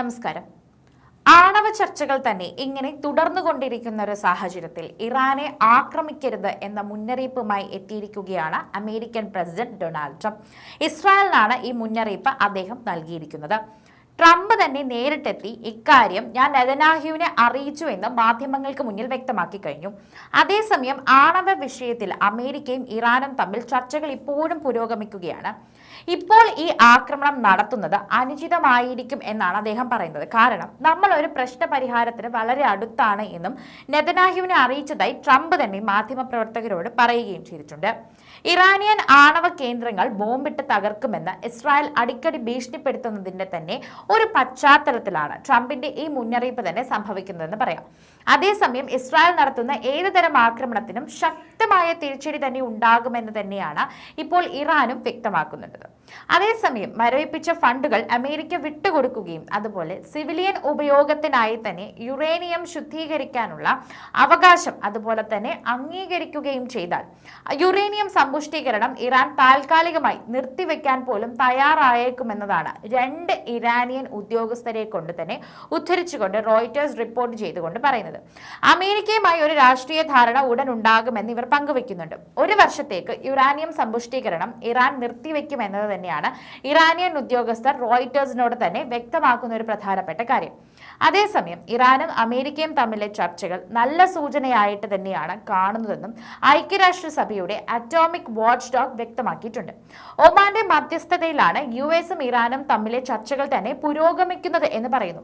നമസ്കാരം. ആണവ ചർച്ചകൾ തന്നെ ഇങ്ങനെ തുടർന്നുകൊണ്ടിരിക്കുന്ന ഒരു സാഹചര്യത്തിൽ ഇറാനെ ആക്രമിക്കരുത് എന്ന മുന്നറിയിപ്പുമായി എത്തിയിരിക്കുകയാണ് അമേരിക്കൻ പ്രസിഡന്റ് ഡൊണാൾഡ് ട്രംപ്. ഇസ്രായേലിനാണ് ഈ മുന്നറിയിപ്പ് അദ്ദേഹം നൽകിയിരിക്കുന്നത്. ട്രംപ് തന്നെ നേരിട്ടെത്തി ഇക്കാര്യം ഞാൻ നെതനാഹ്യുവിനെ അറിയിച്ചു എന്ന് മാധ്യമങ്ങൾക്ക് മുന്നിൽ വ്യക്തമാക്കി കഴിഞ്ഞു. അതേസമയം ആണവ വിഷയത്തിൽ അമേരിക്കയും ഇറാനും തമ്മിൽ ചർച്ചകൾ ഇപ്പോഴും പുരോഗമിക്കുകയാണ്. ഇപ്പോൾ ഈ ആക്രമണം നടത്തുന്നത് അനുചിതമായിരിക്കും എന്നാണ് അദ്ദേഹം പറയുന്നത്. കാരണം നമ്മൾ ഒരു പ്രശ്ന പരിഹാരത്തിന് വളരെ അടുത്താണ് എന്നും നെതനാഹ്യുവിനെ അറിയിച്ചതായി ട്രംപ് തന്നെ മാധ്യമപ്രവർത്തകരോട് പറയുകയും ചെയ്തിട്ടുണ്ട്. ഇറാനിയൻ ആണവ കേന്ദ്രങ്ങൾ ബോംബിട്ട് തകർക്കുമെന്ന് ഇസ്രായേൽ അടിക്കടി ഭീഷണിപ്പെടുത്തുന്നതിന്റെ തന്നെ ഒരു പശ്ചാത്തലത്തിലാണ് ട്രംപിന്റെ ഈ മുന്നറിയിപ്പ് തന്നെ സംഭവിക്കുന്നതെന്ന് പറയാം. അതേസമയം ഇസ്രായേൽ നടത്തുന്ന ഏതുതരം ആക്രമണത്തിനും ശക്തമായ തിരിച്ചടി തന്നെ ഉണ്ടാകുമെന്ന് തന്നെയാണ് ഇപ്പോൾ ഇറാനും വ്യക്തമാക്കുന്നുണ്ട് അതേസമയം മരവിപ്പിച്ച ഫണ്ടുകൾ അമേരിക്ക വിട്ടുകൊടുക്കുകയും അതുപോലെ സിവിലിയൻ ഉപയോഗത്തിനായി തന്നെ യുറേനിയം ശുദ്ധീകരിക്കാനുള്ള അവകാശം അതുപോലെ തന്നെ അംഗീകരിക്കുകയും ചെയ്താൽ യുറേനിയം സമ്പുഷ്ടീകരണം ഇറാൻ താൽക്കാലികമായി നിർത്തിവെക്കാൻ പോലും തയ്യാറായേക്കുമെന്നതാണ് രണ്ട് ഇറാനിയൻ ഉദ്യോഗസ്ഥരെ കൊണ്ട് തന്നെ ഉദ്ധരിച്ചുകൊണ്ട് റോയിറ്റേഴ്സ് റിപ്പോർട്ട് ചെയ്തുകൊണ്ട് പറയുന്നത്. അമേരിക്കയുമായി ഒരു രാഷ്ട്രീയ ധാരണ ഉടൻ ഉണ്ടാകുമെന്ന് ഇവർ പങ്കുവെക്കുന്നുണ്ട്. ഒരു വർഷത്തേക്ക് യുറാനിയം സമ്പുഷ്ടീകരണം ഇറാൻ നിർത്തിവെക്കുമെന്നത് തന്നെയാണ് ഇറാനിയൻ ഉദ്യോഗസ്ഥർ റോയിറ്റേഴ്സിനോട് തന്നെ വ്യക്തമാക്കുന്ന ഒരു പ്രധാനപ്പെട്ട കാര്യം. അതേസമയം ഇറാനും അമേരിക്കയും തമ്മിലെ ചർച്ചകൾ നല്ല സൂചനയായിട്ട് തന്നെയാണ് കാണുന്നതെന്നും ഐക്യരാഷ്ട്രസഭയുടെ അറ്റോമിക് വാച്ച് ഡോഗ് വ്യക്തമാക്കിയിട്ടുണ്ട്. ഒമാന്റെ മധ്യസ്ഥതയിലാണ് യു എസും ഇറാനും തമ്മിലെ ചർച്ചകൾ തന്നെ പുരോഗമിക്കുന്നത് എന്ന് പറയുന്നു.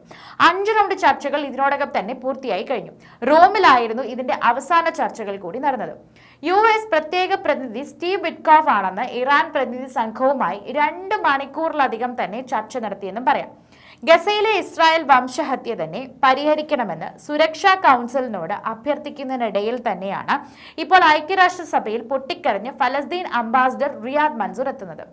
അഞ്ച് റൗണ്ട് ചർച്ചകൾ ഇതിനോടകം തന്നെ പൂർത്തിയായി കഴിഞ്ഞു. റോമിലായിരുന്നു ഇതിന്റെ അവസാന ചർച്ചകൾ കൂടി നടന്നത്. യു എസ് പ്രത്യേക പ്രതിനിധി സ്റ്റീവ് ബിറ്റ്കോഫ് ആണെന്ന് ഇറാൻ പ്രതിനിധി സംഘവുമായി രണ്ട് മണിക്കൂറിലധികം തന്നെ ചർച്ച നടത്തിയെന്നും പറയാം. ഗസയിലെ ഇസ്രായേൽ വംശഹത്യ തന്നെ പരിഹരിക്കണമെന്ന് സുരക്ഷാ കൗൺസിലിനോട് അഭ്യർത്ഥിക്കുന്നതിനിടയിൽ തന്നെയാണ് ഇപ്പോൾ ഐക്യരാഷ്ട്രസഭയിൽ പൊട്ടിക്കരഞ്ഞ് ഫലസ്തീൻ അംബാസിഡർ റിയാദ് മൻസൂർ എത്തുന്നത്.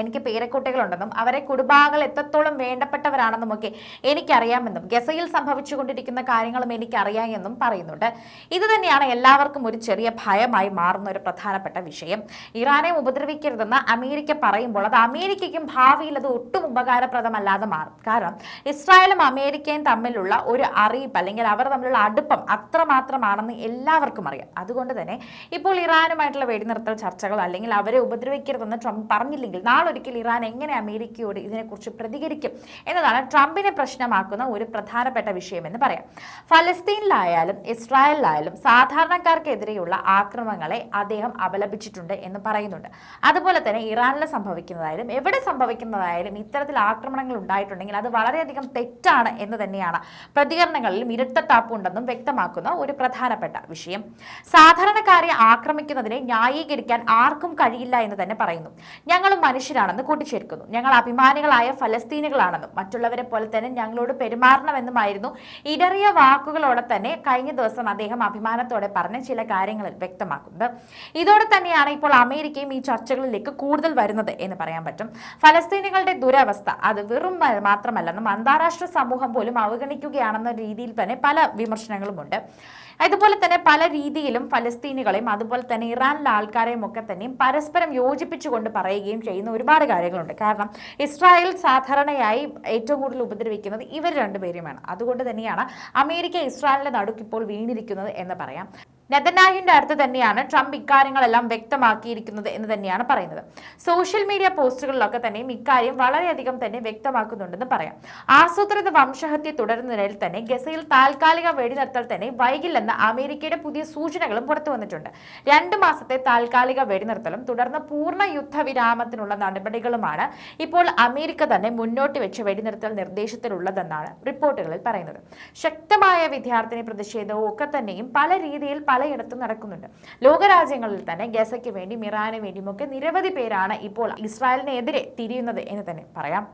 എനിക്ക് പേരക്കുട്ടികളുണ്ടെന്നും അവരെ കുടുംബാംഗങ്ങൾ എത്രത്തോളം വേണ്ടപ്പെട്ടവരാണെന്നും ഒക്കെ എനിക്കറിയാമെന്നും ഗസയിൽ സംഭവിച്ചുകൊണ്ടിരിക്കുന്ന കാര്യങ്ങളും എനിക്കറിയാം എന്നും പറയുന്നുണ്ട്. ഇത് തന്നെയാണ് എല്ലാവർക്കും ഒരു ചെറിയ ഭയമായി മാറുന്ന ഒരു പ്രധാനപ്പെട്ട വിഷയം. ഇറാനെ ഉപദ്രവിക്കരുതെന്ന് അമേരിക്ക പറയുമ്പോൾ അത് അമേരിക്കയ്ക്കും ഭാവിയിൽ അത് ഒട്ടും ഉപകാരപ്രദമല്ലാതെ മാറും. കാരണം ഇസ്രായേലും അമേരിക്കയും തമ്മിലുള്ള ഒരു അറിയിപ്പ് അല്ലെങ്കിൽ അവർ തമ്മിലുള്ള അടുപ്പം അത്രമാത്രമാണെന്ന് എല്ലാവർക്കും അറിയാം. അതുകൊണ്ട് തന്നെ ഇപ്പോൾ ഇറാനുമായിട്ടുള്ള വെടിനിർത്തൽ ചർച്ചകൾ അല്ലെങ്കിൽ അവരെ ഉപദ്രവിക്കരുതെന്ന് ട്രംപ് പറഞ്ഞില്ലെങ്കിൽ നാളെ ഒരിക്കൽ ഇറാൻ എങ്ങനെ അമേരിക്കയോട് ഇതിനെക്കുറിച്ച് പ്രതികരിക്കും എന്നതാണ് ട്രംപിനെ പ്രശ്നമാക്കുന്ന ഒരു പ്രധാനപ്പെട്ട വിഷയമെന്ന് പറയാം. ഫലസ്തീനിലായാലും ഇസ്രായേലിലായാലും സാധാരണക്കാർക്കെതിരെയുള്ള ആക്രമണങ്ങളെ അദ്ദേഹം അപലപിച്ചിട്ടുണ്ട് എന്ന് പറയുന്നുണ്ട്. അതുപോലെ തന്നെ ഇറാനിൽ സംഭവിക്കുന്നതായാലും എവിടെ സംഭവിക്കുന്നതായാലും ഇത്തരത്തിൽ ആക്രമണങ്ങൾ ഉണ്ടായിട്ടുണ്ടെങ്കിൽ അത് വളരെയധികം തെറ്റാണ് എന്ന് തന്നെയാണ് പ്രതികരണങ്ങളിലും ഇരട്ടത്താപ്പുണ്ടെന്നും വ്യക്തമാക്കുന്ന ഒരു പ്രധാനപ്പെട്ട വിഷയം. സാധാരണക്കാരെ ആക്രമിക്കുന്നതിനെ ന്യായീകരിക്കാൻ ആർക്കും കഴിയില്ല എന്ന് തന്നെ പറയുന്നു. ഞങ്ങളും മനുഷ്യരാണെന്ന് കൂട്ടിച്ചേർക്കുന്നു. ഞങ്ങൾ അഭിമാനികളായ ഫലസ്തീനുകളാണെന്നും മറ്റുള്ളവരെ പോലെ തന്നെ ഞങ്ങളോട് പെരുമാറണമെന്നുമായിരുന്നു ഇടറിയ വാക്കുകളോടെ തന്നെ കഴിഞ്ഞ ദിവസം അദ്ദേഹം അഭിമാനത്തോടെ പറഞ്ഞ ചില കാര്യങ്ങളിൽ വ്യക്തമാക്കുന്നത്. ഇതോടെ തന്നെയാണ് ഇപ്പോൾ അമേരിക്കയും ഈ ചർച്ചകളിലേക്ക് കൂടുതൽ വരുന്നത് എന്ന് പറയാൻ പറ്റും. ഫലസ്തീനുകളുടെ ദുരവസ്ഥ അത് വെറും മാത്രമല്ലെന്നും അന്താരാഷ്ട്ര സമൂഹം പോലും അവഗണിക്കുകയാണെന്ന രീതിയിൽ തന്നെ പല വിമർശനങ്ങളുമുണ്ട്. അതുപോലെ തന്നെ പല രീതിയിലും ഫലസ്തീനുകളെയും അതുപോലെ തന്നെ ഇറാനിലെ ആൾക്കാരെയും ഒക്കെ തന്നെയും പരസ്പരം യോജിപ്പിച്ചുകൊണ്ട് പറയുകയും ചെയ്യുന്ന. ഒരുപാട് കാര്യങ്ങളുണ്ട്. കാരണം ഇസ്രായേൽ സാധാരണയായി ഏറ്റവും കൂടുതൽ ഉപദ്രവിക്കുന്നത് ഇവർ രണ്ടുപേരുമാണ്. അതുകൊണ്ട് തന്നെയാണ് അമേരിക്ക ഇസ്രായേലിന്റെ നടുക്കിപ്പോൾ വീണിരിക്കുന്നത് എന്ന് പറയാം. നെതന്യാഹുവിന്റെ അടുത്ത് തന്നെയാണ് ട്രംപ് ഇക്കാര്യങ്ങളെല്ലാം വ്യക്തമാക്കിയിരിക്കുന്നത് എന്ന് തന്നെയാണ് പറയുന്നത്. സോഷ്യൽ മീഡിയ പോസ്റ്റുകളിലൊക്കെ തന്നെയും ഇക്കാര്യം വളരെയധികം തന്നെ വ്യക്തമാക്കുന്നുണ്ടെന്ന് പറയാം. ആസൂത്രിത വംശഹത്യ തുടരുന്നതിനിടയിൽ തന്നെ ഗസയിൽ താൽക്കാലിക വെടിനിർത്തൽ തന്നെ വൈകില്ലെന്ന് അമേരിക്കയുടെ പുതിയ സൂചനകളും പുറത്തു വന്നിട്ടുണ്ട്. രണ്ട് മാസത്തെ താൽക്കാലിക വെടിനിർത്തലും തുടർന്ന് പൂർണ യുദ്ധവിരാമത്തിനുള്ള നടപടികളുമാണ് ഇപ്പോൾ അമേരിക്ക തന്നെ മുന്നോട്ട് വെച്ച വെടിനിർത്തൽ നിർദ്ദേശത്തിലുള്ളതെന്നാണ് റിപ്പോർട്ടുകളിൽ പറയുന്നത്. ശക്തമായ വിദ്യാർത്ഥിനി പ്രതിഷേധവും ഒക്കെ തന്നെയും പല രീതിയിൽ പലയിടത്തും നടക്കുന്നുണ്ട്. ലോകരാജ്യങ്ങളിൽ തന്നെ ഗസയ്ക്ക് വേണ്ടിയും ഇറാന് വേണ്ടിയും ഒക്കെ നിരവധി പേരാണ് ഇപ്പോൾ ഇസ്രായേലിനെതിരെ തിരിയുന്നത് എന്ന് തന്നെ പറയാം.